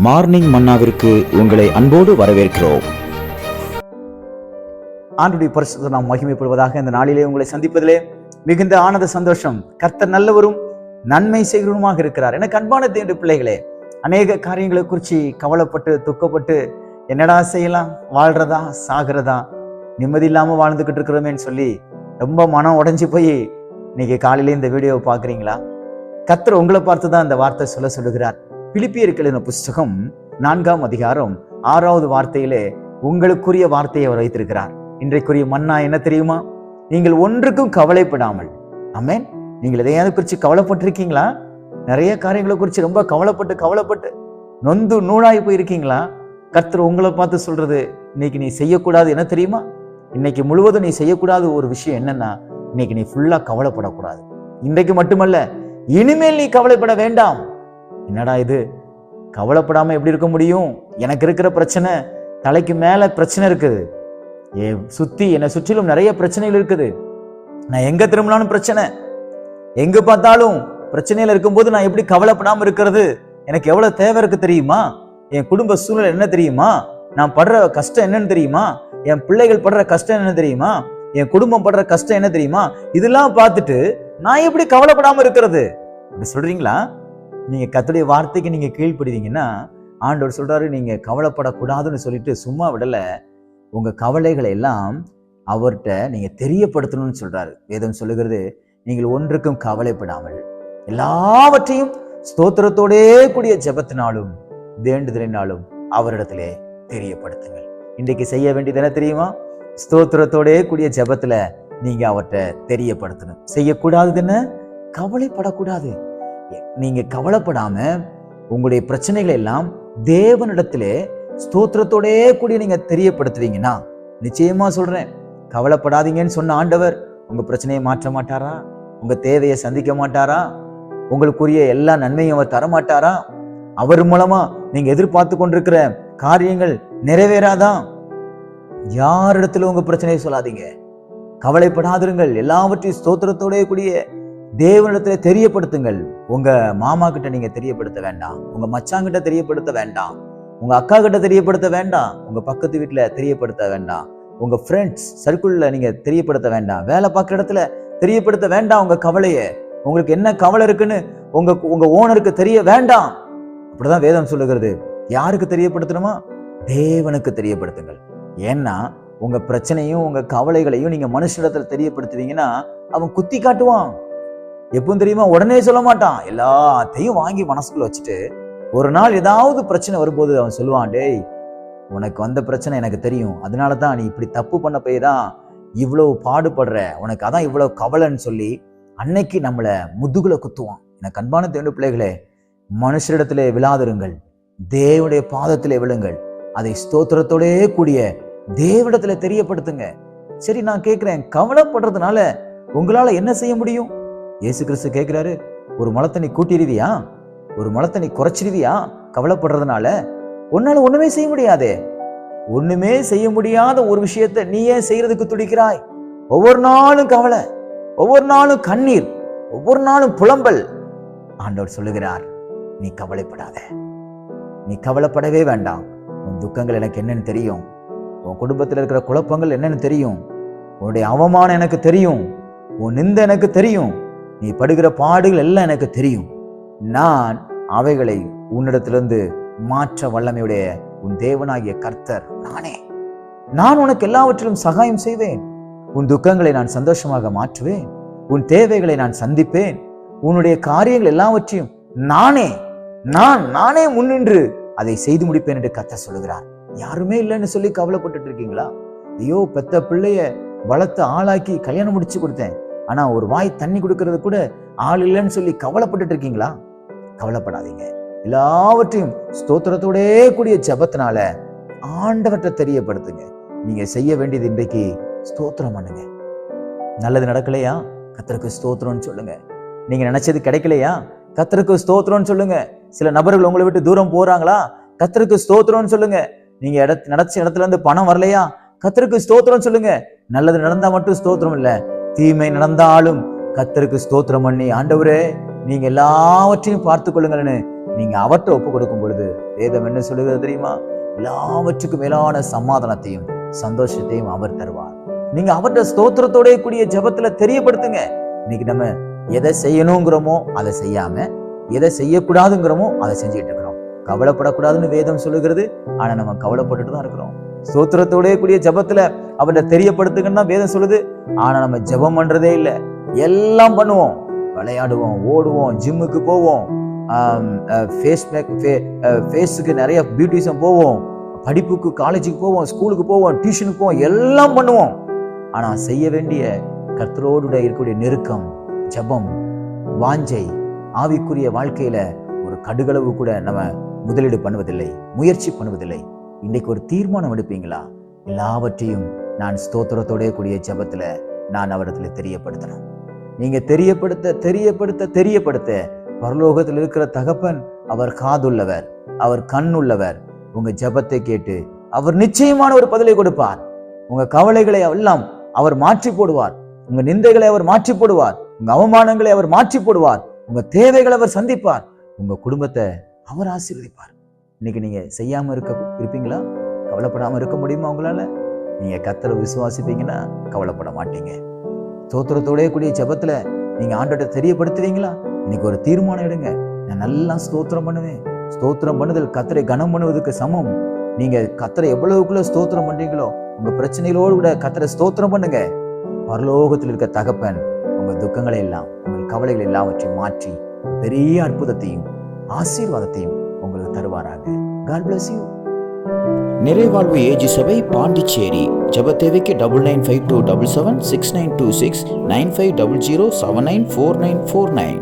Morning மன்னாவிற்கு உங்களை அன்போடு வரவேற்கிறோம். ஆண்டுடைய பரிசுத்த நாம் மகிமைப்படுவதாக இந்த நாளிலே உங்களை சந்திப்பதிலே மிகுந்த ஆனந்த சந்தோஷம். கர்த்தர் நல்லவரும் நன்மை செய்கிறவருமாக இருக்கிறார். எனக்கு அன்பான தேவனுடைய பிள்ளைகளே அநேக காரியங்களை குறித்து கவலைப்பட்டு துக்கப்பட்டு என்னடா செய்யலாம்? வாழ்றதா? சாகிறதா? நிம்மதி இல்லாமல் வாழ்ந்துகிட்டு இருக்கிறோமேன்னு சொல்லி ரொம்ப மனம் உடஞ்சி போய் இன்னைக்கு காலையில இந்த வீடியோவை பார்க்குறீங்களா? கர்த்தர் உங்களை பார்த்து தான் இந்த வார்த்தை சொல்ல சொல்லுகிறார். பிலிப்பியர்கள் புஸ்தகம் நான்காம் அதிகாரம் ஆறாவது வார்த்தையிலே உங்களுக்குரிய வார்த்தையை அவர் வைத்திருக்கிறார். இன்றைக்குரிய மன்னா என்ன தெரியுமா? நீங்கள் ஒன்றுக்கும் கவலைப்படாமல். அமேன் நீங்கள் எதையாவது குறித்து கவலைப்பட்டிருக்கீங்களா? நிறைய காரியங்களை குறித்து ரொம்ப கவலைப்பட்டு கவலைப்பட்டு நொந்து நூலாய் போயிருக்கீங்களா? கர்த்தர் உங்களை பார்த்து சொல்றது இன்னைக்கு நீ செய்யக்கூடாது என்ன தெரியுமா? இன்னைக்கு முழுவதும் நீ செய்யக்கூடாது ஒரு விஷயம் என்னன்னா இன்னைக்கு நீ ஃபுல்லா கவலைப்படக்கூடாது. இன்றைக்கு மட்டுமல்ல இனிமேல் நீ கவலைப்பட வேண்டாம். என்னடா இது? கவலைப்படாமல் எப்படி இருக்க முடியும்? எனக்கு இருக்கிற பிரச்சனை தலைக்கு மேலே பிரச்சனை இருக்குது. ஏ சுற்றி என்னை சுற்றிலும் நிறைய பிரச்சனைகள் இருக்குது. நான் எங்கே திரும்பினாலும் பிரச்சனை? எங்கே பார்த்தாலும் பிரச்சனையில் இருக்கும்போது நான் எப்படி கவலைப்படாமல் இருக்கிறது? எனக்கு எவ்வளோ தேவை இருக்குது தெரியுமா? என் குடும்ப சூழ்நிலை என்ன தெரியுமா? நான் படுற கஷ்டம் என்னன்னு தெரியுமா? என் பிள்ளைகள் படுற கஷ்டம் என்ன தெரியுமா? என் குடும்பம் படுற கஷ்டம் என்ன தெரியுமா? இதெல்லாம் பார்த்துட்டு நான் எப்படி கவலைப்படாமல் இருக்கிறது? அப்படி சொல்றீங்களா? நீங்க கத்துடைய வார்த்தைக்கு நீங்க கீழ்ப்படுவீங்கன்னா ஆண்டவர் சொல்றாரு நீங்க கவலைப்படக்கூடாதுன்னு சொல்லிட்டு சும்மா விடல. உங்க கவலைகளை எல்லாம் அவர்கிட்ட நீங்க தெரியப்படுத்தணும்னு சொல்றாரு. வேதம் சொல்லுகிறது நீங்கள் ஒன்றுக்கும் கவலைப்படாமல் எல்லாவற்றையும் ஸ்தோத்திரத்தோடே கூடிய ஜபத்தினாலும் வேண்டுதலினாலும் அவரிடத்திலே தெரியப்படுத்துங்கள். இன்றைக்கு செய்ய வேண்டியது என்ன தெரியுமா? ஸ்தோத்திரத்தோடே கூடிய ஜெபத்துல நீங்க அவர்கிட்ட தெரியப்படுத்தணும். செய்யக்கூடாது என்ன? கவலைப்படக்கூடாது. நீங்க கவலைப்படாம உங்களுடைய பிரச்சனைகளை எல்லாம் தேவனிடத்திலே ஸ்தோத்திரத்தோடே கூடிய நீங்க தெரியப்படுத்துவீங்கன்னா நிச்சயமா சொல்றேன். கவலைப்படாதீங்கன்னு சொன்ன ஆண்டவர் உங்க பிரச்சனையை மாற்ற மாட்டாரா? உங்க தேவையை சந்திக்க மாட்டாரா? உங்களுக்குரிய எல்லா நன்மையும் அவர் தர மாட்டாரா அவர் மூலமா நீங்க எதிர்பார்த்து கொண்டிருக்கிற காரியங்கள் நிறைவேறாதான் யாரிடத்துல உங்க பிரச்சனையை சொல்லாதீங்க. கவலைப்படாதிருங்கள். எல்லாவற்றையும் ஸ்தோத்திரத்தோட கூடிய தேவனிடத்துல தெரியப்படுத்துங்கள். உங்க மாமா கிட்ட நீங்க தெரியப்படுத்த வேண்டாம். உங்க மச்சாங்கிட்ட தெரியப்படுத்த வேண்டாம். உங்க அக்கா கிட்ட தெரியப்படுத்த வேண்டாம். உங்க பக்கத்து வீட்டுல தெரியப்படுத்த வேண்டாம். உங்க ஃப்ரெண்ட்ஸ் சர்க்கிள்ல நீங்க தெரியப்படுத்த வேண்டாம். வேலை பார்க்குற இடத்துல தெரியப்படுத்த வேண்டாம் உங்க கவலையை. உங்களுக்கு என்ன கவலை இருக்குன்னு உங்க உங்க ஓனருக்கு தெரிய வேண்டாம். அப்படிதான் வேதம் சொல்லுகிறது. யாருக்கு தெரியப்படுத்தணுமா? தேவனுக்கு தெரியப்படுத்துங்கள். ஏன்னா உங்க பிரச்சனையும் உங்க கவலைகளையும் நீங்க மனுஷிடத்துல தெரியப்படுத்துவீங்கன்னா அவன் குத்தி காட்டுவான். எப்பவும் தெரியுமா? உடனே சொல்ல மாட்டான். எல்லாத்தையும் வாங்கி மனசுக்குள்ள வச்சுட்டு ஒரு நாள் ஏதாவது பிரச்சனை வரும்போது அவன் சொல்லுவான் டேய் உனக்கு வந்த பிரச்சனை எனக்கு தெரியும். அதனால தான் நீ இப்படி தப்பு பண்ண போய் தான் இவ்வளவு பாடுபடுற. உனக்கு அதான் இவ்வளவு கவலைன்னு சொல்லி அன்னைக்கு நம்மளை முதுகுல குத்துவான். எனக்கு அன்பான தேவனுடைய பிள்ளைகளே மனுஷரிடத்திலே விழாதிருங்கள். தேவனுடைய பாதத்திலே விழுங்கள். அதை ஸ்தோத்திரத்தோடே கூடிய தேவனிடத்துல தெரியப்படுத்துங்க. சரி நான் கேட்குறேன். கவலைப்படுறதுனால உங்களால என்ன செய்ய முடியும்? இயேசு கிறிஸ்து கேட்குறாரு ஒரு மலத்தை நீ கூட்டிடுவியா? ஒரு மலத்தை நீ குறைச்சிருவியா கவலைப்படுறதுனால உன்னால் ஒன்றுமே செய்ய முடியாதே. ஒன்றுமே செய்ய முடியாத ஒரு விஷயத்தை நீ ஏன் செய்கிறதுக்கு துடிக்கிறாய்? ஒவ்வொரு நாளும் கவலை ஒவ்வொரு நாளும் கண்ணீர் ஒவ்வொரு நாளும் புலம்பல். ஆண்டவர் சொல்லுகிறார் நீ கவலைப்படாத. நீ கவலைப்படவே வேண்டாம். உன் துக்கங்கள் எனக்கு என்னன்னு தெரியும். உன் குடும்பத்தில் இருக்கிற குழப்பங்கள் என்னன்னு தெரியும். உன்னுடைய அவமானம் எனக்கு தெரியும். உன் நிந்த எனக்கு தெரியும். நீ படுகிற பாடுகள் எல்லாம் எனக்கு தெரியும். நான் அவைகளை உன்னிடத்திலிருந்து மாற்ற வல்லமையுடைய உன் தேவனாகிய கர்த்தர் நானே. நான் உனக்கு எல்லாவற்றிலும் சகாயம் செய்வேன். உன் துக்கங்களை நான் சந்தோஷமாக மாற்றுவேன். உன் தேவைகளை நான் சந்திப்பேன். உன்னுடைய காரியங்கள் எல்லாவற்றையும் நானே நான் நானே முன்னின்று அதை செய்து முடிப்பேன் என்று கத்த சொல்லுகிறார். யாருமே இல்லைன்னு சொல்லி கவலைப்பட்டுட்டு இருக்கீங்களா? ஐயோ பெத்த பிள்ளைய வளர்த்த ஆளாக்கி கல்யாணம் முடிச்சு கொடுத்தேன். ஆனா ஒரு வாய் தண்ணி கொடுக்கறது கூட ஆள் இல்லைன்னு சொல்லி கவலைப்பட்டுட்டு இருக்கீங்களா? கவலைப்படாதீங்க. எல்லாவற்றையும் ஸ்தோத்திரத்தோடே கூடிய ஜபத்தினால ஆண்டவற்றை தெரியப்படுத்துங்க. நீங்க செய்ய வேண்டியது இன்றைக்கு ஸ்தோத்திரம் பண்ணுங்க. நல்லது நடக்கலையா? கத்தருக்கு ஸ்தோத்திரம்னு சொல்லுங்க. நீங்க நினைச்சது கிடைக்கலையா? கத்தருக்கு ஸ்தோத்திரம்னு சொல்லுங்க. சில நபர்கள் உங்களை விட்டு தூரம் போறாங்களா? கத்தருக்கு ஸ்தோத்திரம்னு சொல்லுங்க. நீங்க இடத்து நடச்ச இடத்துல இருந்து பணம் வரலையா? கத்தருக்கு ஸ்தோத்திரம்னு சொல்லுங்க. நல்லது நடந்தா மட்டும் ஸ்தோத்திரம் இல்லை. தீமை நடந்தாலும் கத்தருக்கு ஸ்தோத்திரம் பண்ணி ஆண்டவரே நீங்க எல்லாவற்றையும் பார்த்து கொள்ளுங்கள்னு நீங்க அவற்றை ஒப்பு கொடுக்கும் பொழுது வேதம் என்ன சொல்லுகிறது தெரியுமா? எல்லாவற்றுக்கும் மேலான சமாதானத்தையும் சந்தோஷத்தையும் அவர் தருவார். நீங்க அவர்கிட்ட ஸ்தோத்திரத்தோடய கூடிய ஜெபத்துல தெரியப்படுத்துங்க. இன்னைக்கு நம்ம எதை செய்யணுங்கிறோமோ அதை செய்யாம எதை செய்யக்கூடாதுங்கிறோமோ அதை செஞ்சுட்டு இருக்கிறோம். கவலைப்படக்கூடாதுன்னு வேதம் சொல்லுகிறது ஆனா நம்ம கவலைப்பட்டுட்டு தான் இருக்கிறோம். ஸ்தோத்திரத்தோடய கூடிய ஜெபத்துல அவர்கிட்ட தெரியப்படுத்துங்கன்னா வேதம் சொல்லுது. ஆனால் நம்ம ஜெபம் பண்ணுறதே இல்லை. எல்லாம் பண்ணுவோம். விளையாடுவோம் ஓடுவோம் ஜிம்முக்கு போவோம். ஃபேஸ் மேக் ஃபேஸுக்கு நிறைய பியூட்டிஷன் போவோம். படிப்புக்கு காலேஜுக்கு போவோம் ஸ்கூலுக்கு போவோம் டியூஷனுக்கு போவோம் எல்லாம் பண்ணுவோம். ஆனால் செய்ய வேண்டிய கர்த்தரோடு இருக்கக்கூடிய நெருக்கம் ஜெபம் வாஞ்சை ஆவிக்குரிய வாழ்க்கையில் ஒரு கடுகளவு கூட நம்ம முதலீடு பண்ணுவதில்லை முயற்சி பண்ணுவதில்லை. இன்றைக்கு ஒரு தீர்மானம் எடுப்பீங்களா? எல்லாவற்றையும் நான் ஸ்தோத்திரத்தோட கூடிய ஜெபத்துல நான் அவரிடத்துல தெரியப்படுத்தணும். நீங்க தெரியப்படுத்த தெரியப்படுத்த தெரியப்படுத்த பரலோகத்தில் இருக்கிற தகப்பன் அவர் காதுள்ளவர் அவர் கண் உள்ளவர் உங்க ஜெபத்தை கேட்டு அவர் நிச்சயமான ஒரு பதிலை கொடுப்பார். உங்க கவலைகளை எல்லாம் அவர் மாற்றி போடுவார். உங்க நிந்தைகளை அவர் மாற்றி போடுவார். உங்க அவமானங்களை அவர் மாற்றி போடுவார். உங்க தேவைகளை அவர் சந்திப்பார். உங்க குடும்பத்தை அவர் ஆசீர்வதிப்பார். இன்னைக்கு நீங்க செய்யாம இருக்க இருப்பீங்களா? கவலைப்படாம இருக்க முடியுமா உங்களால? நீங்க கத்தரை விசுவாசிப்பீங்கன்னா கவலைப்பட மாட்டீங்க. ஸ்தோத்திரத்தோடே கூடிய ஜபத்தில் நீங்க ஆண்டோட தெரியப்படுத்துவீங்களா? இன்னைக்கு ஒரு தீர்மானம் எடுங்க. நான் நல்லா ஸ்தோத்திரம் பண்ணுவேன். ஸ்தோத்திரம் பண்ணுதல் கத்தரை கனம் பண்ணுவதற்கு சமம். நீங்க கத்தரை எவ்வளவுக்குள்ள ஸ்தோத்திரம் பண்றீங்களோ உங்க பிரச்சனைகளோடு கூட கத்தரை ஸ்தோத்திரம் பண்ணுங்க. பரலோகத்தில் இருக்க தகப்பன் உங்க துக்கங்களை எல்லாம் உங்கள் கவலைகள் எல்லாவற்றையும் மாற்றி பெரிய அற்புதத்தையும் ஆசீர்வாதத்தையும் உங்களுக்கு தருவாராக. காட் பிளஸ் யூ நிறைவாழ்வு ஏஜி சபை பாண்டிச்சேரி. ஜெப தேவைக்கு double nine five two double seven six nine two six nine five double zero seven nine four nine four nine